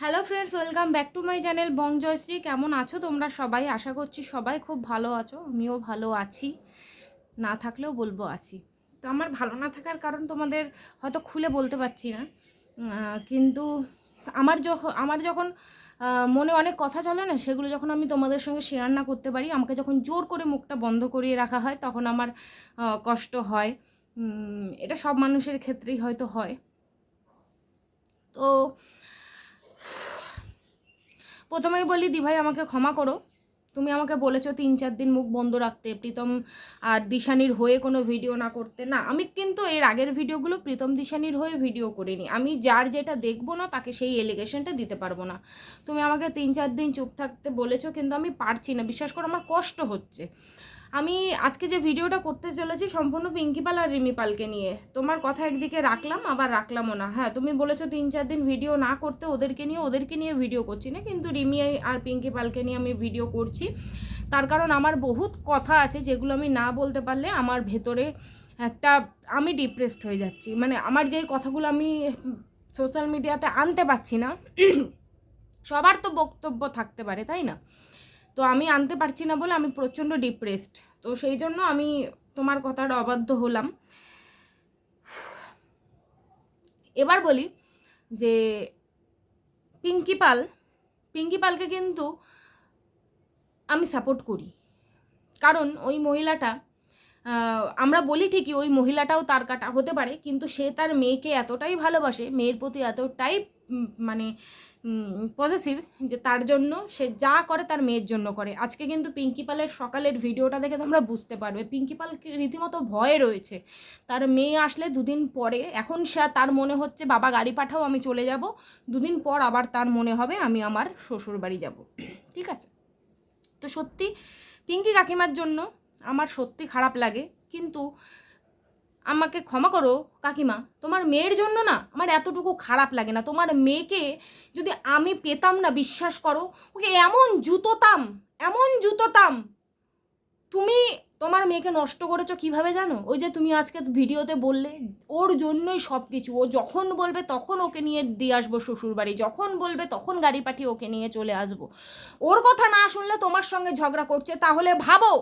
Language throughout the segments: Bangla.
Hello friends welcome back to my channel Bong Joyshree কেমন আছো তোমরা সবাই? আশা করছি সবাই খুব ভালো আছো, আমিও ভালো আছি। না থাকলেও বলব আছি। তো আমার ভালো না থাকার কারণ তোমাদের হয়তো খুলে বলতে পারছি না। কিন্তু আমার যখন আমার যখন মনে অনেক কথা চলে না, সেগুলো যখন আমি তোমাদের সঙ্গে শেয়ার না করতে পারি, আমাকে যখন জোর করে মুখটা বন্ধ করিয়ে রাখা হয়, তখন আমার কষ্ট হয়। এটা সব মানুষের ক্ষেত্রেই হয়তো হয়। তো প্রথমেই বলি, দিভাই, আমাকে ক্ষমা করো। তুমি আমাকে বলেছ তিন চার দিন মুখ বন্ধ রাখতে, প্রীতম আর দিশানির হয়ে কোনো ভিডিও না করতে। না, আমি কিন্তু এর আগের ভিডিওগুলো প্রীতম দিশানির হয়ে ভিডিও করিনি। আমি যার যেটা দেখব না, তাকে সেই এলিগেশনটা দিতে পারব না। তুমি আমাকে তিন চার দিন চুপ থাকতে বলেছ, কিন্তু আমি পারছি না। বিশ্বাস করো, আমার কষ্ট হচ্ছে। আমি আজকে যে ভিডিওটা করতে চলেছি সম্পূর্ণ পিঙ্কি পাল আর রিমি পালকে নিয়ে। তোমার কথা একদিকে রাখলাম, আবার রাখলামও না। হ্যাঁ তুমি বলেছ তিন চার দিন ভিডিও না করতে ওদেরকে নিয়ে ওদেরকে নিয়ে ভিডিও করছি না, কিন্তু রিমি আর পিঙ্কি পালকে নিয়ে আমি ভিডিও করছি। তার কারণ আমার বহুত কথা আছে যেগুলো আমি না বলতে পারলে আমার ভেতরে একটা, আমি ডিপ্রেসড হয়ে যাচ্ছি। মানে আমার যেই কথাগুলো আমি সোশ্যাল মিডিয়াতে আনতে পারছি না, সবার তো বক্তব্য থাকতে পারে, তাই না? তো আমি আনতে পারছি না বলে আমি প্রচণ্ড ডিপ্রেসড তো সেই জন্য আমি তোমার কথাটা অবাধ্য হলাম। এবার বলি যে পিঙ্কি পাল, পিঙ্কি পালকে কিন্তু আমি সাপোর্ট করি। কারণ ওই মহিলাটা আমরা বলি ঠিকই ওই মহিলাটাও তার কাটা হতে পারে, কিন্তু সে তার মেয়েকে এতটাই ভালোবাসে, মেয়ের প্রতি এতটাই মানে পজিটিভ যে তার জন্য সে যা করে তার মেয়ের জন্য করে। আজকে কিন্তু পিঙ্কি পালের সকালের ভিডিওটা দেখে তোমরা বুঝতে পারবে। পিঙ্কি পাল রীতিমতো ভয়ে রয়েছে। তার মেয়ে আসলে দুদিন পরে, এখন সে তার মনে হচ্ছে, বাবা, গাড়ি পাঠাও, আমি চলে যাব। দুদিন পর আবার তার মনে হবে, আমি আমার শ্বশুর বাড়ি যাব। ঠিক আছে? তো সত্যি পিঙ্কি কাকিমার জন্য আমার সত্যি খারাপ লাগে। কিন্তু আমাকে ক্ষমা করো, কাকিমা। তোমার মেয়ের জন্য না আমার এতটুকু খারাপ লাগে না। তোমার মেয়েকে যদি আমি পেতাম না, বিশ্বাস করো, ওকে এমন জুতোতাম এমন জুতোতাম। তুমি তোমার মেয়েকে নষ্ট করেছ কীভাবে জানো? ওই যে তুমি আজকে ভিডিওতে বললে, ওর জন্যই সব কিছু ও যখন বলবে তখন ওকে নিয়ে দিয়ে আসব শ্বশুরবাড়ি। যখন বলবে তখন গাড়ি পাঠিয়ে ওকে নিয়ে চলে আসব। ওর কথা না শুনলে তোমার সঙ্গে ঝগড়া করছে, তাহলে ভাবো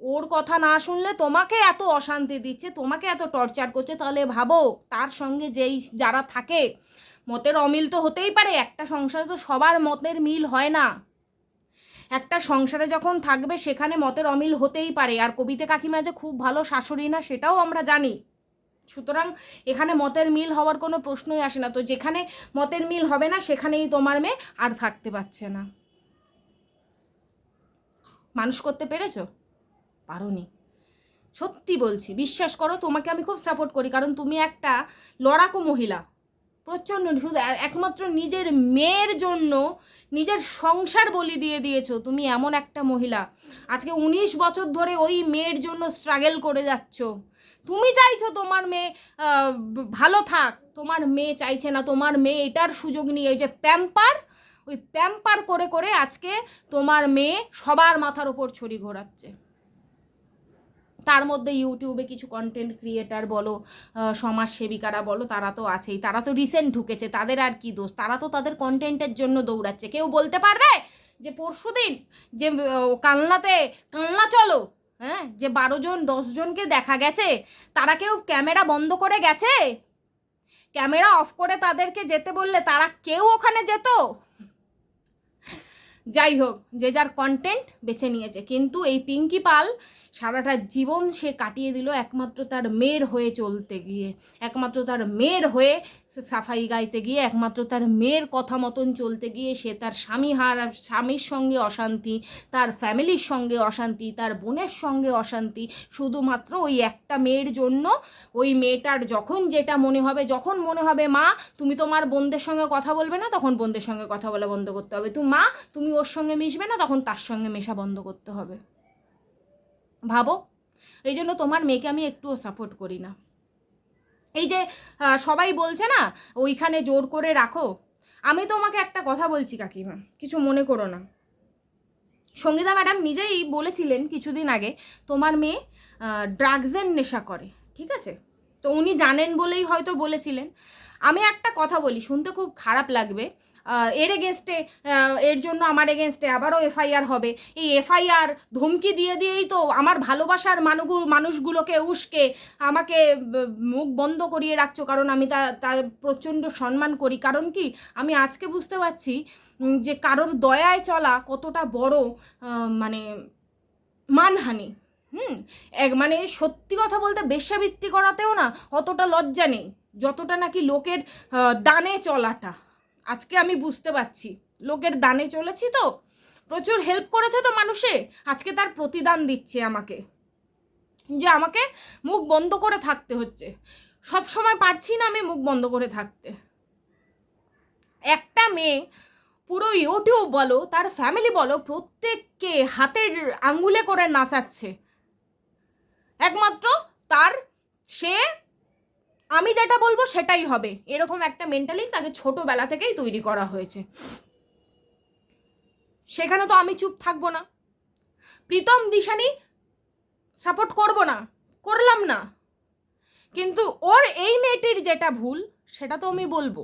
ওর কথা না শুনলে তোমাকে এত অশান্তি দিচ্ছে, তোমাকে এত টর্চার করছে, তাহলে ভাবো তার সঙ্গে যেই যারা থাকে, মতের অমিল তো হতেই পারে, একটা সংসারে তো সবার মতের মিল হয় না। একটা সংসারে যখন থাকবে সেখানে মতের অমিল হতেই পারে, আর কবিতা কাকিমা যে খুব ভালো শাশুড়ি না সেটাও আমরা জানি। সুতরাং এখানে মতের মিল হওয়ার কোনো প্রশ্নই আসে না, তো যেখানে মতের মিল হবে না সেখানেই তোমার মেয়ে আর থাকতে পারছে না। মানুষ করতে পেরেছ? পারোনি। সত্যি বলছি, বিশ্বাস করো তোমাকে আমি খুব সাপোর্ট করি, কারণ তুমি একটা লড়াকু মহিলা। প্রচণ্ড শুধু একমাত্র নিজের মেয়ের জন্য নিজের সংসার বলি দিয়ে দিয়েছ তুমি এমন একটা মহিলা। আজকে উনিশ বছর ধরে ওই মেয়ের জন্য স্ট্রাগল করে যাচ্ছ। তুমি চাইছো তোমার মেয়ে ভালো থাক, তোমার মেয়ে চাইছে না, তোমার মেয়ে এটার সুযোগ নিয়ে এই যে প্যাম্পার ওই প্যাম্পার করে করে আজকে তোমার মেয়ে সবার মাথার ওপর ছড়ি ঘোরাচ্ছে। তার মধ্যে ইউটিউবে কিছু কন্টেন্ট ক্রিয়েটার বলো সমাজসেবিকারা বলো তারা তো আছেই। তারা তো রিসেন্ট ঢুকেছে তাদের আর কি দোষ? তারা তো তাদের কন্টেন্টের জন্য দৌড়াচ্ছে। কেউ বলতে পারবে যে পরশুদিন যে আহ, কালনাতে কালনা চলো হ্যাঁ? যে বারো জন দশ জনকে দেখা গেছে তারা কেউ ক্যামেরা বন্ধ করে গেছে? ক্যামেরা অফ করে তাদেরকে যেতে বললে তারা কেউ ওখানে যেত? যাই হোক যে যার কন্টেন্ট বেছে নিয়েছে। কিন্তু এই পিঙ্কি পাল সারাটা জীবন সে কাটিয়ে দিল, একমাত্র তার মেয়ের হয়ে চলতে গিয়ে, একমাত্র তার মেয়ের হয়ে সাফাই গাইতে গিয়ে একমাত্র তার মেয়ের কথা মতন চলতে গিয়ে সে তার স্বামী হার, স্বামীর সঙ্গে অশান্তি, তার ফ্যামিলির সঙ্গে অশান্তি, তার বোনের সঙ্গে অশান্তি, শুধুমাত্র ওই একটা মেয়ের জন্য। ওই মেয়েটার যখন যেটা মনে হবে, যখন মনে হবে, মা, তুমি তোমার বোনদের সঙ্গে কথা বলবে না, তখন বোনদের সঙ্গে কথা বলা বন্ধ করতে হবে। তুমি মা, তুমি ওর সঙ্গে মিশবে না, তখন তার সঙ্গে মেশা বন্ধ করতে হবে। ভাবো? এই জন্য তোমার মেয়েকে আমি একটুও সাপোর্ট করি না। এই যে সবাই বলছে না, ওইখানে জোর করে রাখো। আমি তোমাকে একটা কথা বলছি, কাকিমা, কিছু মনে করো না। সঙ্গীতা ম্যাডাম নিজেই বলেছিলেন কিছুদিন আগে, তোমার মেয়ে ড্রাগসের নেশা করে, ঠিক আছে? তো উনি জানেন বলেই হয়তো বলেছিলেন। আমি একটা কথা বলি, শুনতে খুব খারাপ লাগবে। এর এগেনস্টে এর জন্য আমার এগেনস্টে আবারও এফআইআর হবে। এই এফআইআর ধমকি দিয়ে দিয়েই তো আমার ভালোবাসার মানুষ মানুষগুলোকে উস্কে আমাকে মুখ বন্ধ করিয়ে রাখছো, কারণ আমি তা তা প্রচণ্ড সম্মান করি। কারণ কি? আমি আজকে বুঝতে পারছি যে কারোর দয়ায় চলা কতটা বড় মানে মানহানি। হুম? এক মানে সত্যি কথা বলতে বেশ্যাবৃত্তি করাতেও না অতটা লজ্জা নেই। যতটা নাকি লোকের দানে চলাটা। আজকে আমি বুঝতে পারছি। লোকের দানে চলেছি তো। প্রচুর হেল্প করেছে তো মানুষে। আজকে তার প্রতিদান দিচ্ছে আমাকে। যে আমাকে মুখ বন্ধ করে থাকতে হচ্ছে। সব সময় পারছি না আমি মুখ বন্ধ করে থাকতে। একটা মেয়ে পুরো ইউটিউব বলো, তার ফ্যামিলি বলো, প্রত্যেককে হাতের আঙ্গুলে করে নাচাচ্ছে। একমাত্র তার, সে আমি যেটা বলব সেটাই হবে। এরকম একটা মেন্টালি তাকে ছোটোবেলা থেকেই তৈরি করা হয়েছে। সেখানে তো আমি চুপ থাকব না। প্রীতম দিশানি সাপোর্ট করব না, করলাম না। কিন্তু ওর এই মেয়েটির যেটা ভুল, সেটা তো আমি বলব।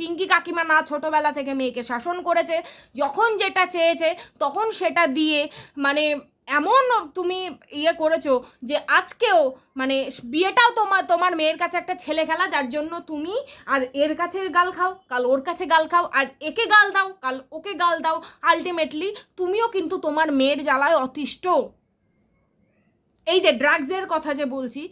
পিঙ্কি কাকিমা না ছোটোবেলা থেকে মেয়েকে শাসন করেছে, যখন যেটা চেয়েছে, তখন সেটা দিয়ে মানে এমন তুমি ইয়ে করেছ যে আজকেও মানে বিয়েটাও তোমার তোমার মেয়ের কাছে একটা ছেলে খেলা, যার জন্য তুমি আর এর কাছে গাল খাও, কাল ওর কাছে গাল খাও, আজ একে গাল দাও, কাল ওকে গাল দাও। আলটিমেটলি তুমিও কিন্তু তোমার মেয়ের জ্বালায় অতিষ্ঠ। এই যে ড্রাগসের কথা যে বলছি,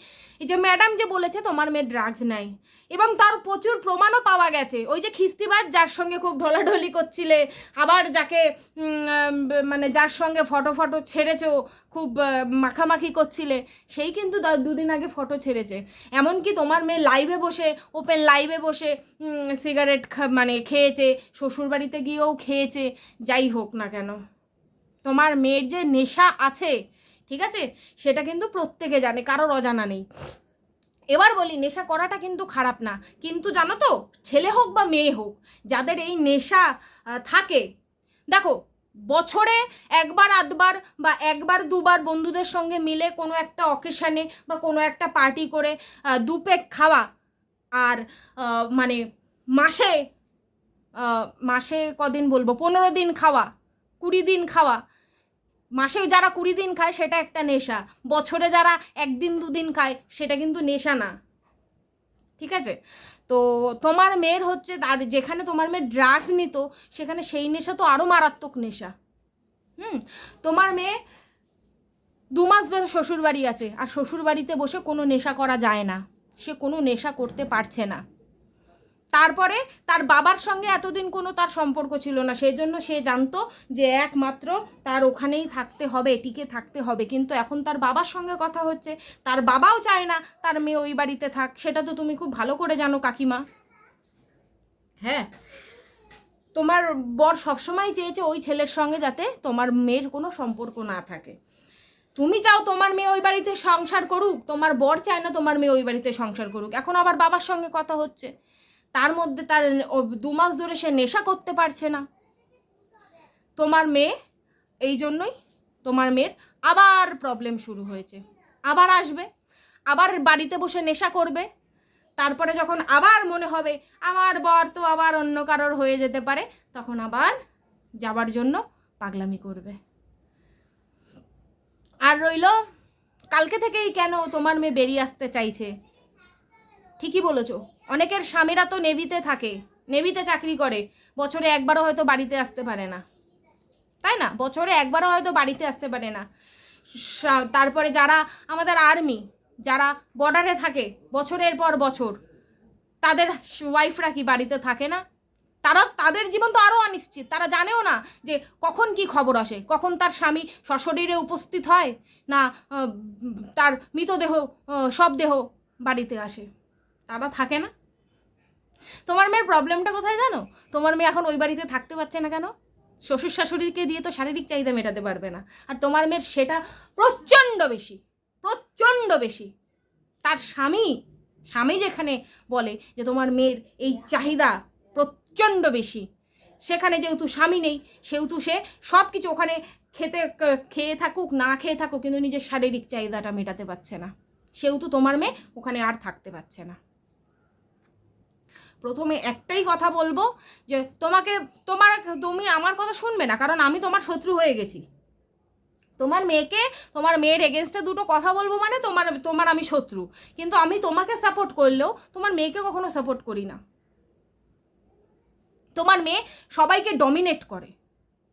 এই যে ম্যাডাম যে বলেছে তোমার মেয়ে ড্রাগস নাই, এবং তার প্রচুর প্রমাণও পাওয়া গেছে। ওই যে খিস্তিবাজ যার সঙ্গে খুব ঢলাঢলি করছিলে, আবার যাকে মানে যার সঙ্গে ফটো ফটো ছেড়েছো, খুব মাখামাখি করছিলে, সেই কিন্তু দুদিন আগে ফটো ছেড়েছে। এমনকি তোমার মেয়ে লাইভে বসে ওপেন লাইভে বসে সিগারেট মানে খেয়েছে, শ্বশুরবাড়িতে গিয়েও খেয়েছে, যাই হোক না কেন। তোমার মেয়ের যে নেশা আছে ঠিক আছে? সেটা কিন্তু প্রত্যেকে জানে, কারোর অজানা নেই। এবার বলি, নেশা করাটা কিন্তু খারাপ না। কিন্তু জানো তো, ছেলে হোক বা মেয়ে হোক, যাদের এই নেশা থাকে, দেখো, বছরে একবার, আধবার বা একবার, দুবার বন্ধুদের সঙ্গে মিলে কোনো একটা অকেশানে বা কোনো একটা পার্টি করে দুপেক খাওয়া আর মানে মাসে মাসে কদিন বলব? পনেরো দিন খাওয়া, কুড়ি দিন খাওয়া মাসে যারা কুড়ি দিন খায়, সেটা একটা নেশা। বছরে যারা একদিন, দুদিন খায়, সেটা কিন্তু নেশা না। ঠিক আছে? তো তোমার মেয়ের হচ্ছে, আর যেখানে তোমার মেয়ের ড্রাগস নিত, সেখানে সেই নেশা তো আরও মারাত্মক নেশা। হুম? তোমার মেয়ে দু মাস ধরে শ্বশুরবাড়ি আছে, আর শ্বশুরবাড়িতে বসে কোনো নেশা করা যায় না। সে কোনো নেশা করতে পারছে না। তারপরে তার বাবার সঙ্গে এতদিন কোনো তার সম্পর্ক ছিল না সেই জন্য সে জানতো যে একমাত্র তার ওখানেই থাকতে হবে টিকে থাকতে হবে। কিন্তু এখন তার বাবার সঙ্গে কথা হচ্ছে, তার বাবাও চায় না তার মেয়ে ওই বাড়িতে থাক, সেটা তো তুমি খুব ভালো করে জানো কাকিমা। হ্যাঁ তোমার বর সবসময় চেয়েছে ওই ছেলের সঙ্গে যাতে তোমার মেয়ের কোনো সম্পর্ক না থাকে। তুমি চাও তোমার মেয়ে ওই বাড়িতে সংসার করুক, তোমার বর চায় না তোমার মেয়ে ওই বাড়িতে সংসার করুক। এখন আবার বাবার সঙ্গে কথা হচ্ছে। তার মধ্যে তার দু মাস ধরে সে নেশা করতে পারছে না। তোমার মেয়ে, এই জন্যই তোমার মেয়ের আবার প্রবলেম শুরু হয়েছে। আবার আসবে, আবার বাড়িতে বসে নেশা করবে। তারপরে যখন আবার মনে হবে আমার বর তো আবার অন্য কারোর হয়ে যেতে পারে, তখন আবার যাবার জন্য পাগলামি করবে। আর রইল, কালকে থেকেই কেন তোমার মেয়ে বেরিয়ে আসতে চাইছে? ঠিকই বলেছ। অনেকের স্বামীরা তো নেভিতে থাকে, নেভিতে চাকরি করে, বছরে একবারও হয়তো বাড়িতে আসতে পারে না। তাই না? বছরে একবারও হয়তো বাড়িতে আসতে পারে না। তারপরে যারা আমাদের আর্মি, যারা বর্ডারে থাকে, বছরের পর বছর, তাদের ওয়াইফরা কি বাড়িতে থাকে না? তারা, তাদের জীবন তো আরও অনিশ্চিত। তারা জানেও না যে কখন কি খবর আসে, কখন তার স্বামী সশরীরে উপস্থিত হয়, না তার মৃতদেহ সব দেহ বাড়িতে আসে। তারা থাকে না। তোমার মেয়ের প্রবলেমটা কোথায় জানো? তোমার মেয়ে এখন ওই বাড়িতে থাকতে পারছে না কেন? শ্বশুর শাশুড়িকে দিয়ে তো শারীরিক চাহিদা মেটাতে পারবে না। আর তোমার মেয়ের সেটা প্রচণ্ড বেশি প্রচণ্ড বেশি। তার স্বামী স্বামী যেখানে বলে যে তোমার মেয়ের এই চাহিদা প্রচণ্ড বেশি। সেখানে যেহেতু স্বামী নেই, সেহেতু সে সব কিছু ওখানে খেতে, খেয়ে থাকুক, না খেয়ে থাকুক, কিন্তু নিজের শারীরিক চাহিদাটা মেটাতে পারছে না। সেহেতু তোমার মেয়ে ওখানে আর থাকতে পারছে না। প্রথমে একটাই কথা বলব যে তোমাকে, তোমার, তুমি আমার কথা শুনবে না, কারণ আমি তোমার শত্রু হয়ে গেছি। তোমার মেয়েকে, তোমার মেয়ের এগেনস্টে দুটো কথা বলব মানে তোমার তোমার আমি শত্রু। কিন্তু আমি তোমাকে সাপোর্ট করলেও তোমার মেয়েকে কখনো সাপোর্ট করি না। তোমার মেয়ে সবাইকে ডমিনেট করে।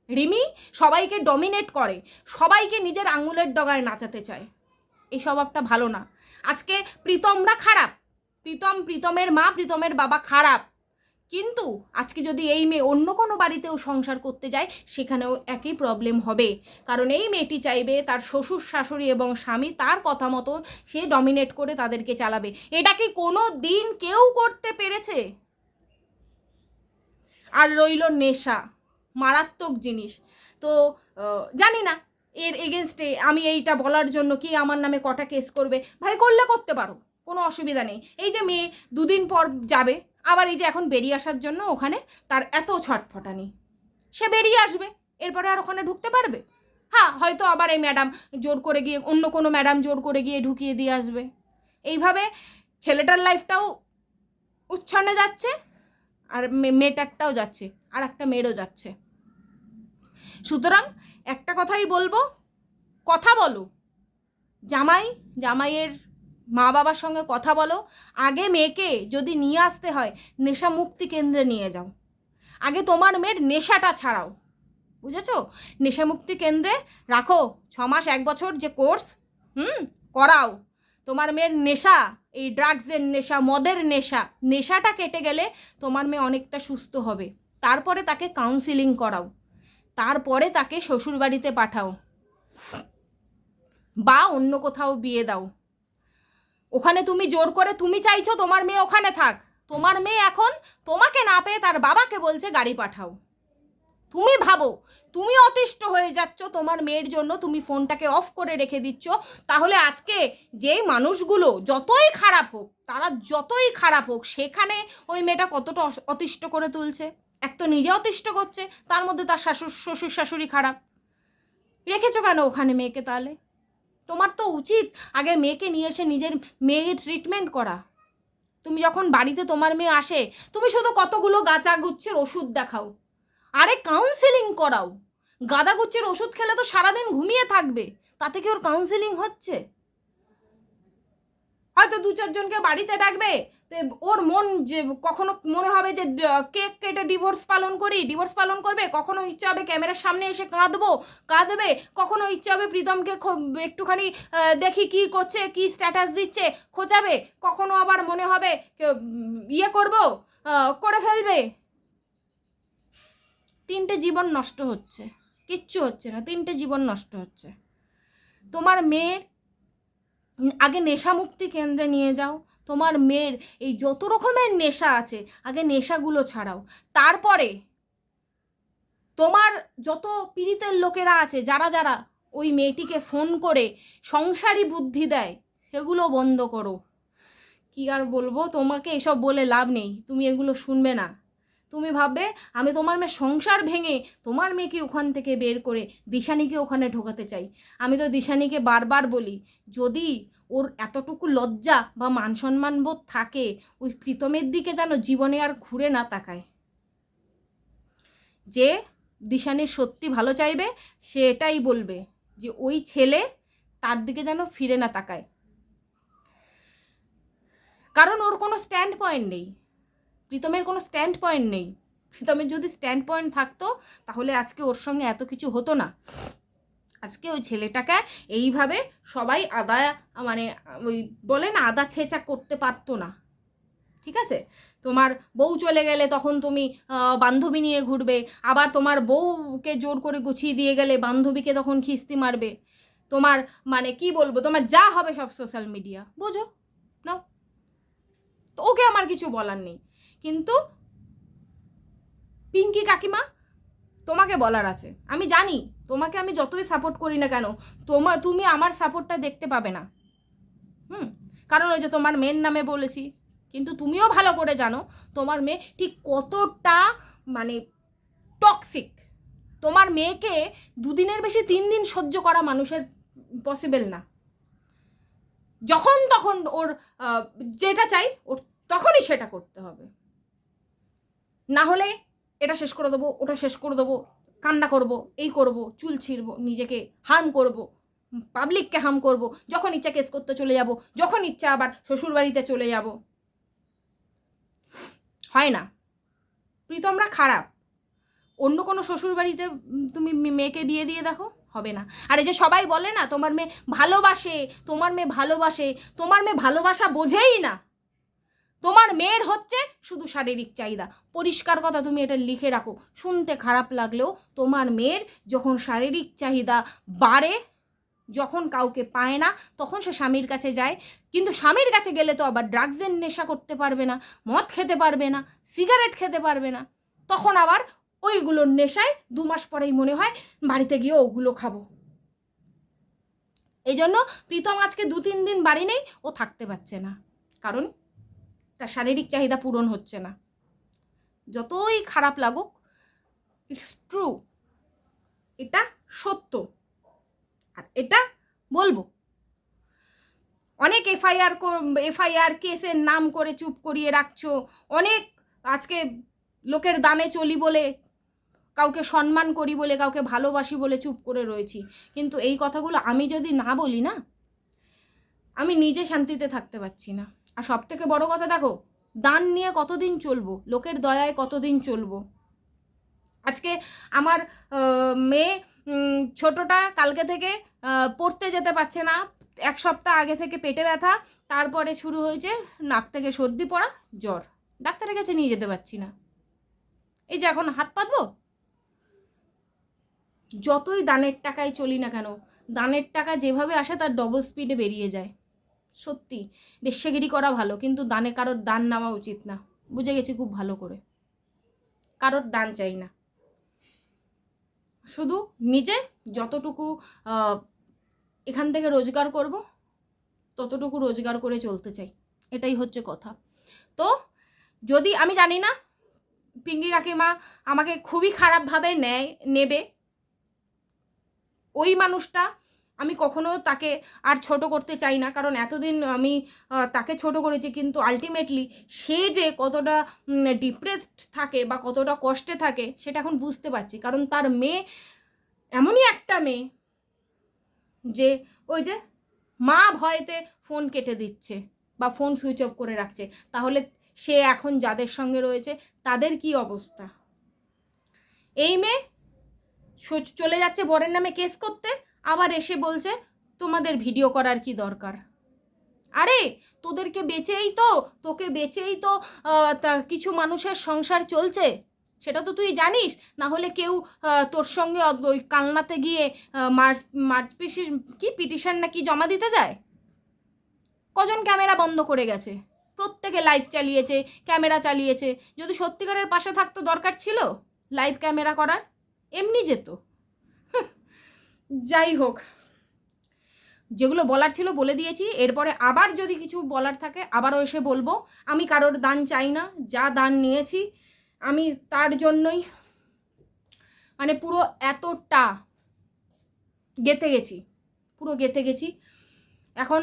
রিমি সবাইকে ডমিনেট করে। সবাইকে নিজের আঙুলের ডগায় নাচাতে চায়। এই স্বভাবটা ভালো না। আজকে প্রীতমরা খারাপ। প্রীতম, প্রীতমের মা, প্রীতমের বাবা খারাপ। কিন্তু আজকে যদি এই মেয়ে অন্য কোনো বাড়িতেও সংসার করতে যায়, সেখানেও একই প্রবলেম হবে। কারণ এই মেয়েটি চাইবে তার শ্বশুর, শাশুড়ি এবং স্বামী তার কথা মতন সে ডমিনেট করে তাদেরকে চালাবে। এটা কি কোনো দিন কেউ করতে পেরেছে? আর রইল নেশা, মারাত্মক জিনিস। তো জানি না, এর এগেনস্টে আমি এইটা বলার জন্য কি আমার নামে কটা কেস করবে? ভাই, করলে করতে পারো। কোনো অসুবিধা নেই। এই যে মেয়ে দুদিন পর যাবে, আবার এই যে এখন বেরিয়ে আসার জন্য ওখানে তার এত ছটফটানি। সে বেরিয়ে আসবে, এরপরে আর ওখানে ঢুকতে পারবে? হ্যাঁ হয়তো আবার এই ম্যাডাম জোর করে গিয়ে, অন্য কোনো ম্যাডাম জোর করে গিয়ে ঢুকিয়ে দিয়ে আসবে। এইভাবে ছেলেটার লাইফটাও উচ্ছন্নে যাচ্ছে, আর মেয়েটারটাও যাচ্ছে, আর একটা মেয়েরও যাচ্ছে। সুতরাং একটা কথাই বলব, কথা বলো। জামাই, জামাইয়ের মা বাবার সঙ্গে কথা বলো। আগে মেয়েকে যদি নিয়ে আসতে হয় নেশা মুক্তি কেন্দ্রে নিয়ে যাও। আগে তোমার মেয়ের নেশাটা ছাড়াও। বুঝেছ? নেশা মুক্তি কেন্দ্রে রাখো। ছ মাস এক বছর যে কোর্স, হুম? করাও। তোমার মেয়ের নেশা, এই ড্রাগসের নেশা, মদের নেশা, নেশাটা কেটে গেলে তোমার মেয়ে অনেকটা সুস্থ হবে। তারপরে তাকে কাউন্সিলিং করাও। তারপরে তাকে শ্বশুরবাড়িতে পাঠাও। বা অন্য কোথাও বিয়ে দাও। ওখানে তুমি জোর করে তুমি চাইছো তোমার মেয়ে ওখানে থাক। তোমার মেয়ে এখন তোমাকে না পেয়ে তার বাবাকে বলছে গাড়ি পাঠাও। তুমি ভাবো, তুমি অতিষ্ঠ হয়ে যাচ্ছ, তোমার মেয়ের জন্য তুমি ফোনটাকে অফ করে রেখে দিচ্ছ। তাহলে আজকে যেই মানুষগুলো যতই খারাপ হোক, তারা যতই খারাপ হোক, সেখানে ওই মেয়েটা কতটা অতিষ্ঠ করে তুলছে। এক তো নিজে অতিষ্ঠ করছে, তার মধ্যে তার শাশুর শ্বশুর, শাশুড়ি খারাপ। রেখেছো কেন ওখানে মেয়েকে তাহলে? তোমার তো উচিত আগে মেয়েকে নিয়ে এসে নিজের মেয়ের ট্রিটমেন্ট করা। তুমি যখন বাড়িতে তোমার মেয়ে আসে, তুমি শুধু কতগুলো গাঁচা গুচ্ছের ওষুধ দেখাও, আরে কাউন্সেলিং করাও। গাঁদা গুচ্ছের ওষুধ খেলে তো সারাদিন ঘুমিয়ে থাকবে, তাতে কি ওর কাউন্সেলিং হচ্ছে? হয়তো দু চারজনকে বাড়িতে ডাকবে তে ওর মন যে কখনো মনে হবে যে কেক কেটে ডিভোর্স পালন করি ডিভোর্স পালন করবে, কখনো ইচ্ছা হবে ক্যামেরার সামনে এসে কাঁদবো, কাঁদবে, কখনো ইচ্ছা হবে প্রীতমকে একটুখানি দেখি কি করছে, কি স্ট্যাটাস দিচ্ছে খোঁচাবে কখনো আবার মনে হবে ইয়ে করব করে ফেলবে। তিনটে জীবন নষ্ট হচ্ছে, কিচ্ছু হচ্ছে না, তিনটে জীবন নষ্ট হচ্ছে। তোমার মেয়ের, আগে নেশামুক্তি কেন্দ্রে নিয়ে যাও তোমার মেয়ের এই যত রকমের নেশা আছে, আগে নেশাগুলো ছাড়াও। তারপরে তোমার যত পীড়িতের লোকেরা আছে, যারা যারা ওই মেয়েটিকে ফোন করে সংসারী বুদ্ধি দেয়, সেগুলো বন্ধ করো। কি আর বলব? তোমাকে এসব বলে লাভ নেই। তুমি এগুলো শুনবে না। তুমি ভাববে, আমি তোমার মেয়ে সংসার ভেঙে তোমার মেয়েকে ওখান থেকে বের করে দিশানিকে ওখানে ঢোকাতে চাই। আমি তো দিশানিকে বারবার বলি, যদি ওর এতটুকু লজ্জা বা মান সম্মান বোধ থাকে, ওই প্রীতমের দিকে যেন জীবনে আর ঘুরে না তাকায়। যে দিশানির সত্যি ভালো চাইবে, সে এটাই বলবে যে ওই ছেলে তার দিকে যেন ফিরে না তাকায়। কারণ ওর কোনো স্ট্যান্ড পয়েন্ট নেই। প্রীতমের কোনো স্ট্যান্ড পয়েন্ট নেই। প্রীতমের যদি স্ট্যান্ড পয়েন্ট থাকতো, তাহলে আজকে ওর সঙ্গে এত কিছু হতো না। আজকে ওই ছেলেটাকে এইভাবে সবাই আদা মানে ওই বলে না, আদা ছেঁচা করতে পারতো না। ঠিক আছে? তোমার বউ চলে গেলে তখন তুমি বান্ধবী নিয়ে ঘুরবে। আবার তোমার বউকে জোর করে গুছিয়ে দিয়ে গেলে বান্ধবীকে তখন খিস্তি মারবে। তোমার মানে কি বলব, তোমার যা হবে সব সোশ্যাল মিডিয়া বুঝো? নাও। তো ওকে আমার কিছু বলার নেই। কিন্তু পিঙ্কি কাকিমা, তোমাকে বলার আছে। আমি জানি, তোমাকে আমি যতই সাপোর্ট করি না কেন তোমার তুমি আমার সাপোর্টটা দেখতে পাবে না। হুম? কারণ ওই যে তোমার মেয়ের নামে বলেছি, কিন্তু তুমিও ভালো করে জানো, তোমার মেয়ে ঠিক কতটা মানে টক্সিক তোমার মেয়েকে দুদিনের বেশি তিন দিন সহ্য করা মানুষের পসিবল না। যখন তখন ওর যেটা চাই, ওর তখনই সেটা করতে হবে। না হলে এটা শেষ করে দেবো, ওটা শেষ করে দেবো, কান্না করব, এই করব, চুল ছিঁড়বো, নিজেকে হার্ম করব পাবলিককে হার্ম করব, যখন ইচ্ছা কেস করতে চলে যাব, যখন ইচ্ছা আবার শ্বশুরবাড়িতে চলে যাব। হয় না। প্রীতমরা খারাপ। অন্য কোনো শ্বশুরবাড়িতে তুমি মেয়েকে বিয়ে দিয়ে দেখো? হবে না। আর এই যে সবাই বলে না, তোমার মেয়ে ভালোবাসে, তোমার মেয়ে ভালোবাসে, তোমার মেয়ে ভালোবাসা বোঝেই না। তোমার মেয়ের হচ্ছে শুধু শারীরিক চাহিদা। পরিষ্কার কথা তুমি এটা লিখে রাখো। শুনতে খারাপ লাগলেও তোমার মেয়ের যখন শারীরিক চাহিদা বাড়ে, যখন কাউকে পায় না, তখন সে স্বামীর কাছে যায়। কিন্তু স্বামীর কাছে গেলে তো আবার ড্রাগসের নেশা করতে পারবে না, মদ খেতে পারবে না সিগারেট খেতে পারবে না। তখন আবার ওইগুলোর নেশায় দু মাস পরেই মনে হয় বাড়িতে গিয়ে ওগুলো খাব। এই জন্য প্রীতম আজকে দু তিন দিন বাড়ি নেই, ও থাকতে পারছে না। কারণ তার শারীরিক চাহিদা পূরণ হচ্ছে না। যতই খারাপ লাগুক ইটস ট্রু এটা সত্য। আর এটা বলব। অনেক এফআইআর এফআইআর কেসের নাম করে চুপ করিয়ে রাখছো। অনেক আজকে লোকের দানে চলি বলে কাউকে সম্মান করি বলে, কাউকে ভালোবাসি বলে চুপ করে রয়েছি। কিন্তু এই কথাগুলো আমি যদি না বলি না, আমি নিজে শান্তিতে থাকতে পারছি না। আর সব থেকে বড় কথা দেখো, দান নিয়ে কতদিন চলবো? লোকের দয়ায় কতদিন চলবো? আজকে আমার মেয়ে ছোটটা কালকে থেকে পড়তে যেতে পারছে না। এক সপ্তাহ আগে থেকে পেটে ব্যথা, তারপরে শুরু হয়েছে নাক থেকে সর্দি পড়া, জ্বর। ডাক্তারের কাছে নিয়ে যেতে পারছি না। এই যে এখন হাত পাতবো? যতই দানের টাকায় চলি না কেন, দানের টাকা যেভাবে আসে তার ডবল স্পিডে বেরিয়ে যায়। সত্যি বেশ্যাগিরি করা ভালো, কিন্তু দানে কারোর দান নেওয়া উচিত না। বুঝে গেছি খুব ভালো করে। কারোর দান চাই না। শুধু নিজে যতটুকু এখান থেকে রোজগার করব, ততটুকু রোজগার করে চলতে চাই। এটাই হচ্ছে কথা। তো, যদি আমি জানি না পিঙ্গি কাকিমা আমাকে খুবই খারাপভাবে নেয় নেবে, ওই মানুষটা আমি কখনো তাকে আর ছোট করতে চাই না। কারণ এতদিন আমি তাকে ছোট করেছি, কিন্তু আলটিমেটলি সে যে কতটা ডিপ্রেসড থাকে বা কতটা কষ্টে থাকে, সেটা এখন বুঝতে পারছি। কারণ তার মেয়ে এমনই একটা মেয়ে যে ওই যে মা ভয়েতে ফোন কেটে দিচ্ছে বা ফোন সুইচ অফ করে রাখছে। তাহলে সে এখন যাদের সঙ্গে রয়েছে, তাদের কি অবস্থা? এই মেয়ে চলে যাচ্ছে বরের নামে কেস করতে। আবার এসে বলছে, তোমাদের ভিডিও করার কি দরকার? আরে, তোদেরকে বেচেই তো, তোকে বেচেই তো কিছু মানুষের সংসার চলছে। সেটা তো তুই জানিস। না হলে কেউ তোর সঙ্গে ওই কালনাতে গিয়ে মার মার পিসির কি, পিটিশন না কি জমা দিতে যায়? কজন ক্যামেরা বন্ধ করে গেছে? প্রত্যেকে লাইভ চালিয়েছে, ক্যামেরা চালিয়েছে। যদি সত্যিকারের পাশে থাকতো দরকার ছিল লাইভ ক্যামেরা করার? এমনি যেত। যাই হোক, যেগুলো বলার ছিল বলে দিয়েছি। এরপরে আবার যদি কিছু বলার থাকে, আবারও এসে বলব, আমি কারোর দান চাই না, যা দান নিয়েছি, আমি তার জন্যই মানে পুরো এতটা গেতে গেছি, পুরো গেতে গেছি। এখন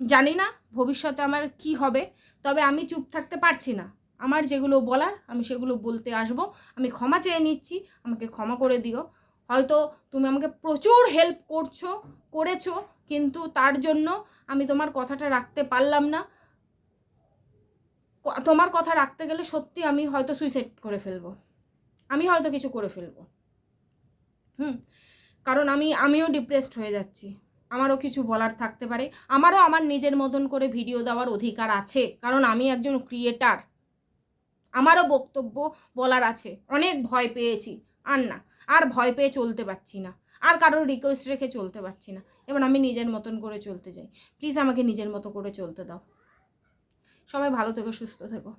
জানি না ভবিষ্যতে আমার কি হবে, তবে আমি চুপ থাকতে পারছি না। আমার যেগুলো বলার, আমি সেগুলো বলতে আসব। আমি ক্ষমা চেয়ে নিচ্ছি, আমাকে ক্ষমা করে দিও। হয়তো তুমি আমাকে প্রচুর হেল্প করছ, করেছ, কিন্তু তার জন্য আমি তোমার কথাটা রাখতে পারলাম না। তোমার কথা রাখতে গেলে সত্যি আমি হয়তো সুইসাইড করে ফেলব। আমি হয়তো কিছু করে ফেলব। হুম? কারণ আমি, আমিও ডিপ্রেসড হয়ে যাচ্ছি। আমারও কিছু বলার থাকতে পারে। আমারও আমার নিজের মতন করে ভিডিও দেওয়ার অধিকার আছে। কারণ আমি একজন ক্রিয়েটার আমারও বক্তব্য বলার আছে। অনেক ভয় পেয়েছি। আর না আর ভয় পেয়ে চলতে পারছি না। আর কারোর রিকোয়েস্ট রেখে চলতে পারছি না। এবার আমি নিজের মতন করে চলতে যাই প্লিজ আমাকে নিজের মতো করে চলতে দাও। সবাই ভালো থেকো, সুস্থ থেকো।